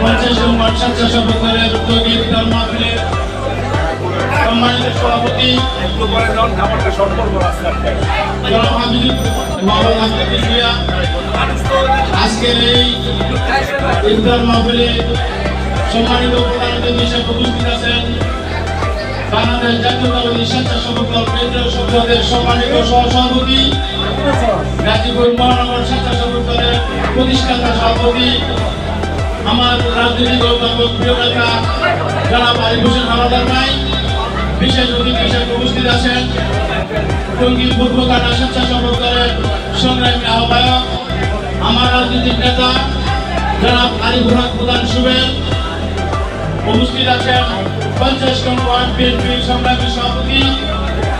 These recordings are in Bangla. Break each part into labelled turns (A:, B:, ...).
A: পঞ্চাশ নম্বর স্বেচ্ছাসেবকের উদ্যোগে ইফতার মাহফিলের সম্মানিত সভাপতি,
B: একটু পরে যখন খাবারটা
A: ইসলিয়া আজকের এই ইফতার মাহফিলে সম্মানিত প্রধান হিসেবে উপস্থিত আছেন বাংলাদেশ জাতীয়তাবাদী স্বেচ্ছাসেবক দল কেন্দ্রীয় সংসদের সম্মানিত সহসভাপতি, গাজীপুর মহানগর স্বেচ্ছাসেবক দলের প্রতিষ্ঠাতা সভাপতি, আমার রাজনৈতিক অধ্যাপক, প্রিয় নেতা আরিফ হোসেন হাওলাদার ভাই বিশেষ অতিথি হিসেবে উপস্থিত আছেন টঙ্গী পূর্ব কাটা স্বেচ্ছাসেবক সংগ্রামী আহ্বায়ক, আমার রাজনৈতিক নেতা, জনাব আরিফুল হক প্রধান সুবেল উপস্থিত আছেন পঞ্চাশ নং ওয়ার্ড বিএনপি সংগ্রামী সভাপতি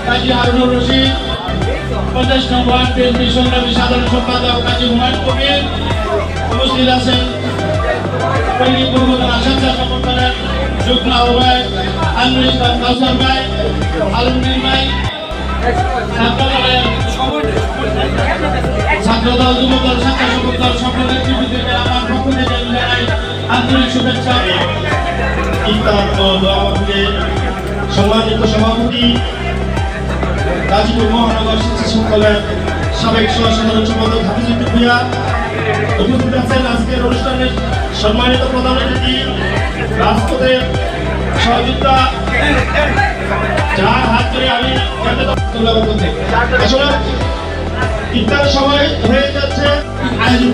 A: কাজী হারুনুর রশিদ, পঞ্চাশ নং ওয়ার্ড বিএনপি সংগ্রামী সাধারণ সম্পাদক কাজী হুমায়ুন কবির উপস্থিত আছেন টঙ্গী পূর্ব কাটা স্বেচ্ছাসেবক দলের যুগ্ম আহ্বায়ক ইসলাম কাউসার ভাই আলমগীর ভাই ছাত্রদল যুবদল স্বেচ্ছাসেবক দল
C: সম্মানিত সভাপতি, গাজীপুর মহানগর দলের সাবেক সহ সাধারণ সম্পাদক হাফিজুদ্দিন ভূঁইয়া উপস্থিত আছেন আজকের অনুষ্ঠানের সম্মানিত প্রধান অতিথি, রাজপথের যার হাত ধরে আমি আসলে ইফতার সময় হয়ে যাচ্ছে আয়োজন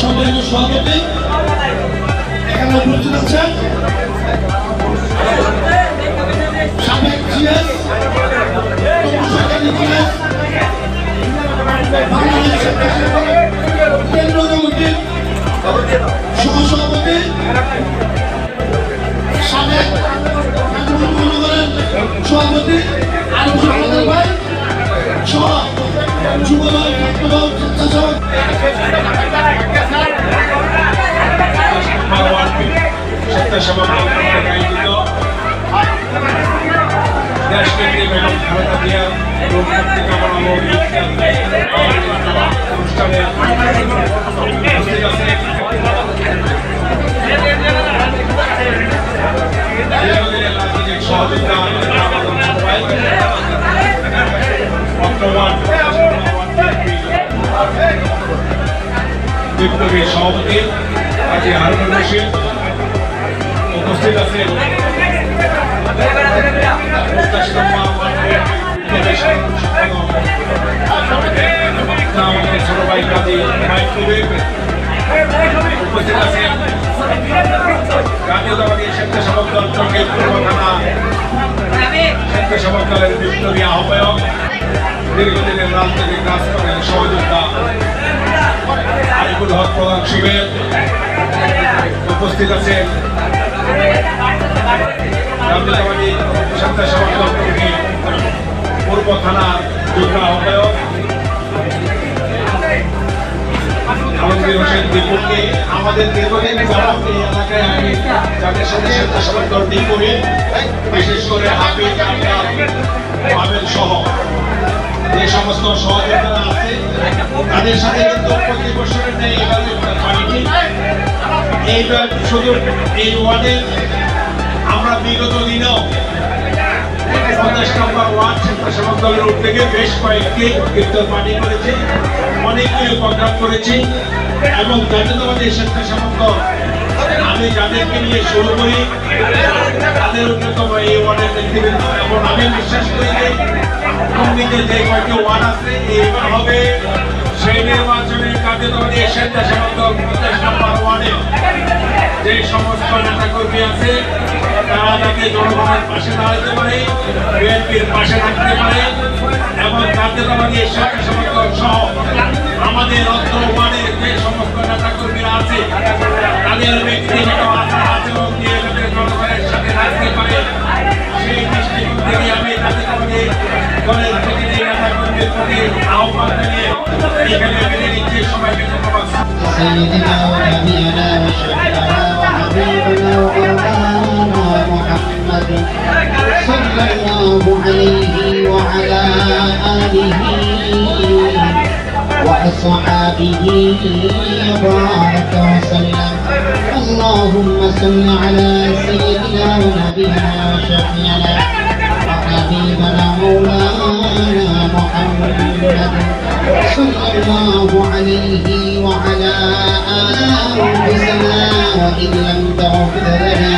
C: সম্মানিত সভাপতি এখানে
B: দেশকেন্দ্রিক এবং খালেদা জিয়ার রোগ মুক্তি কামনা অনুষ্ঠানে বিপ্লবী সভাপতি কাজী হারুন রশিদ উপস্থিত আছেন স্বেচ্ছাসেবক দলের বিপ্লবী আহ্বায়ক, দীর্ঘদিনের রাজনৈতিক রাজকারণের সহযোগিতা আরিফুল হক প্রধান শিবের উপস্থিত আছেন। দল টঙ্গী পূর্ব থানার যুগ্ম আহ্বায়ক, আলমগীর হোসেন দীপুকে আমাদের এই এলাকায় আমি যাদের সাথে স্বেচ্ছাসেবক দল করি বিশেষ করে হাফিজ আবেদ সহ। যে সমস্ত সহযোগিতারা আছে, তাদের সাথে কিন্তু প্রতি বছরের নেই এবার পানিটি এইবার শুধু এই ওয়ার্ডের আমরা বিগত দিনেও পঞ্চাশ নম্বর ওয়ার্ড স্বেচ্ছাসেবক দলের উদ্যোগে বেশ কয়েকটি কীর্তন পানি করেছি, অনেকগুলি প্রোগ্রাম করেছি, এবং জাতীয়তাবাদী স্বেচ্ছাসেবক দল আমি যাদেরকে নিয়ে শুরু করি, তাদের অন্যতম এই ওয়ার্ডের নেতৃবৃন্দ এবং আমি বিশ্বাস করি যে টঙ্গীতে যে কয়েকটি ওয়ার্ড আছে এইবার হবে সেই নির্বাচনে জাতীয়তাবাদী স্বেচ্ছাসেবক দল পঞ্চাশ নম্বর ওয়ার্ডে যে সমস্ত নেতাকর্মী আছে, তারা যাতে জনগণের পাশে দাঁড়াতে পারে, বিএনপির পাশে থাকতে পারে এবং জাতীয়তাবাদী স্বেচ্ছাসেবক দল সহ আমাদের অত্র
D: سيدنا ونبينا وشفيعنا وحبيبنا محمد صلى الله عليه وعلى آله وأصحابه وبارك وسلم. اللهم صل على سيدنا ونبينا وشفيعنا وحبيبنا مولانا محمد صلى الله عليه وعلى آله وسلم. وإن لم تغفر لنا